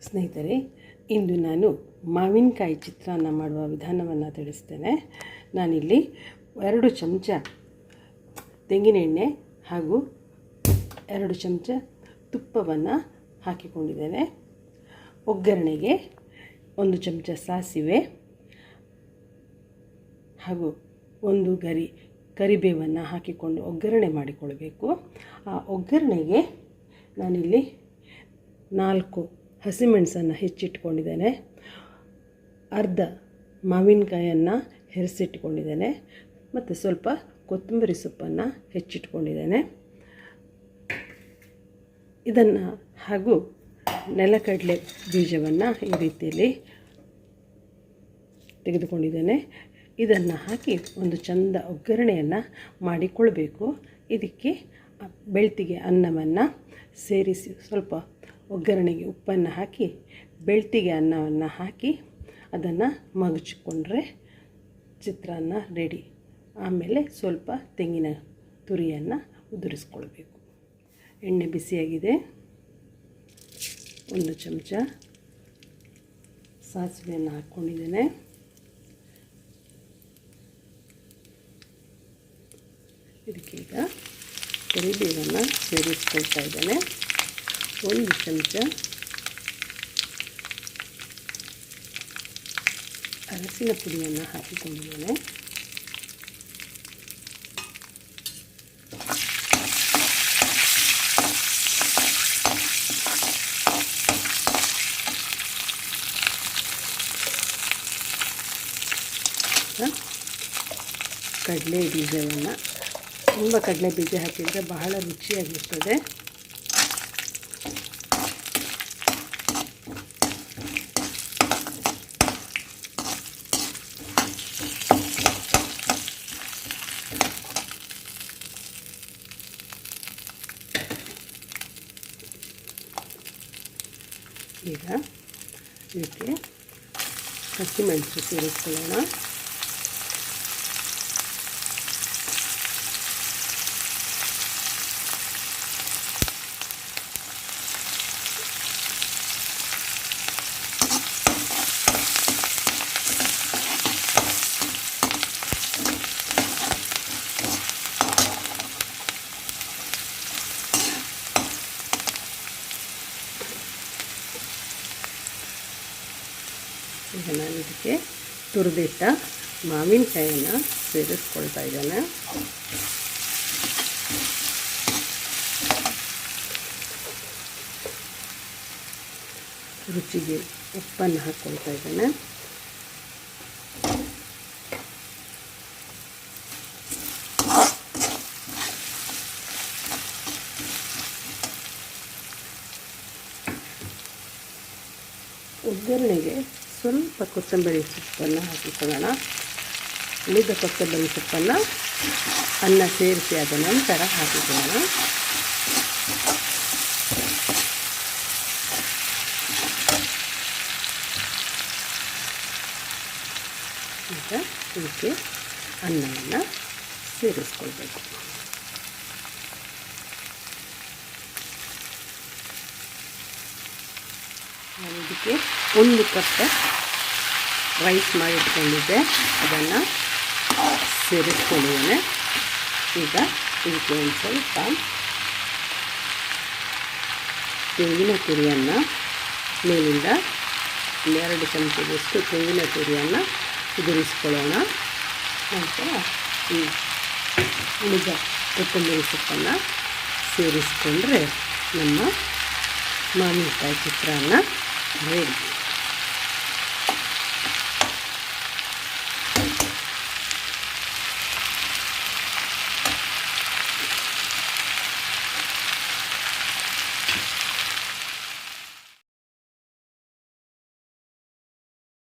ಸ್ನೇಹಿತರೆ, ಇಂದು ನಾನು ಮಾವಿನಕಾಯಿ ಚಿತ್ರಾನ್ನ ಮಾಡುವ ವಿಧಾನವನ್ನು ತಿಳಿಸ್ತೇನೆ. ನಾನಿಲ್ಲಿ ಎರಡು ಚಮಚ ತೆಂಗಿನ ಎಣ್ಣೆ ಹಾಗೂ ಎರಡು ಚಮಚ ತುಪ್ಪವನ್ನು ಹಾಕಿಕೊಂಡಿದ್ದೇನೆ. ಒಗ್ಗರಣೆಗೆ ಒಂದು ಚಮಚ ಸಾಸಿವೆ ಹಾಗೂ ಒಂದು ಗರಿ ಕರಿಬೇವನ್ನು ಹಾಕಿಕೊಂಡು ಒಗ್ಗರಣೆ ಮಾಡಿಕೊಳ್ಬೇಕು. ಆ ಒಗ್ಗರಣೆಗೆ ನಾನಿಲ್ಲಿ ನಾಲ್ಕು ಹಸಿಮೆಣಸನ್ನು ಹೆಚ್ಚಿಟ್ಕೊಂಡಿದ್ದೇನೆ. ಅರ್ಧ ಮಾವಿನಕಾಯನ್ನು ಹೆರೆಸಿಟ್ಕೊಂಡಿದ್ದೇನೆ. ಮತ್ತು ಸ್ವಲ್ಪ ಕೊತ್ತಂಬರಿ ಸೊಪ್ಪನ್ನು ಹೆಚ್ಚಿಟ್ಕೊಂಡಿದ್ದೇನೆ. ಇದನ್ನು ಹಾಗೂ ನೆಲಕಡಲೆ ಬೀಜವನ್ನು ಈ ರೀತಿಯಲ್ಲಿ ತೆಗೆದುಕೊಂಡಿದ್ದೇನೆ. ಇದನ್ನು ಹಾಕಿ ಒಂದು ಚಂದ ಒಗ್ಗರಣೆಯನ್ನು ಮಾಡಿಕೊಳ್ಬೇಕು. ಇದಕ್ಕೆ ಬೆಳ್ತಿಗೆ ಅನ್ನವನ್ನು ಸೇರಿಸಿ ಸ್ವಲ್ಪ ಒಗ್ಗರಣೆಗೆ ಉಪ್ಪನ್ನು ಹಾಕಿ, ಬೆಳ್ತಿಗೆ ಅನ್ನವನ್ನು ಹಾಕಿ ಅದನ್ನು ಮಗಚಿಕೊಂಡ್ರೆ ಚಿತ್ರಾನ್ನ ರೆಡಿ. ಆಮೇಲೆ ಸ್ವಲ್ಪ ತೆಂಗಿನ ತುರಿಯನ್ನು ಉದುರಿಸ್ಕೊಳ್ಬೇಕು. ಎಣ್ಣೆ ಬಿಸಿಯಾಗಿದೆ. ಒಂದು ಚಮಚ ಸಾಸಿವೆಯನ್ನು ಹಾಕ್ಕೊಂಡಿದ್ದೇನೆ ಇದಕ್ಕೀಗ ಕರಿಬೇವನ್ನು ಸೇರಿಸ್ಕೊಳ್ತಾ ಇದ್ದೇನೆ. ಒಂದು ಚಮಚ ಅರಸಿನ ಪುಡಿಯನ್ನು ಹಾಕಿಕೊಂಡಿದ್ದೇನೆ. ಕಡಲೆ ಬೀಜವನ್ನು ತುಂಬ ಕಡಲೆ ಬೀಜ ಹಾಕಿದರೆ ಬಹಳ ರುಚಿಯಾಗಿರ್ತದೆ. ಈಗ ಇದಕ್ಕೆ ಹಸಿಮೆಣಸು ಸೇರಿಸ್ಕೊಳ್ಳೋಣ ಈಗ ನಾನು ಇದಕ್ಕೆ ತುರಿದಿಟ್ಟ ಮಾವಿನಕಾಯಿಯನ್ನು ಸೇರಿಸ್ಕೊಳ್ತಾ ಇದ್ದಾನೆ. ರುಚಿಗೆ ಉಪ್ಪನ್ನು ಹಾಕ್ಕೊಳ್ತಾ ಇದ್ದಾನೆ. ಒಗ್ಗರಣೆಗೆ ಸ್ವಲ್ಪ ಕೊತ್ತಂಬರಿ ಸೊಪ್ಪನ್ನು ಹಾಕಿಕೊಳ್ಳೋಣ. ಉಳಿದ ಕೊತ್ತಂಬರಿ ಸೊಪ್ಪನ್ನು ಅನ್ನ ಸೇರಿಸಿ ಆದ ನಂತರ ಹಾಕಿಕೊಳ್ಳೋಣ. ಈಗ ಇದಕ್ಕೆ ಅನ್ನವನ್ನು ಸೇರಿಸ್ಕೊಳ್ಬೇಕು. ನಾನು ಇದಕ್ಕೆ ಒಂದು ಕಪ್ ರೈಸ್ ಮಾಡಿಟ್ಕೊಂಡಿದ್ದೆ. ಅದನ್ನು ಸೇರಿಸ್ಕೊಂಡಿದ್ದೇನೆ ಈಗ ಇದಕ್ಕೆ ಒಂದು ಸ್ವಲ್ಪ ತೆಂಗಿನ ತುರಿಯನ್ನು ಮೇಲಿಂದ ಎರಡು ಚಮಚದಷ್ಟು ತೆಂಗಿನ ತುರಿಯನ್ನು ಉದುರಿಸ್ಕೊಳ್ಳೋಣ. ನಂತರ ಈ ಉಳಿದ ಕೊತ್ತಂಬರಿ ಸೊಪ್ಪನ್ನು ಸೇರಿಸ್ಕೊಂಡ್ರೆ ನಮ್ಮ ಮಾವಿನಕಾಯಿ ಚಿತ್ರಾನ್ನ ರೆಡಿ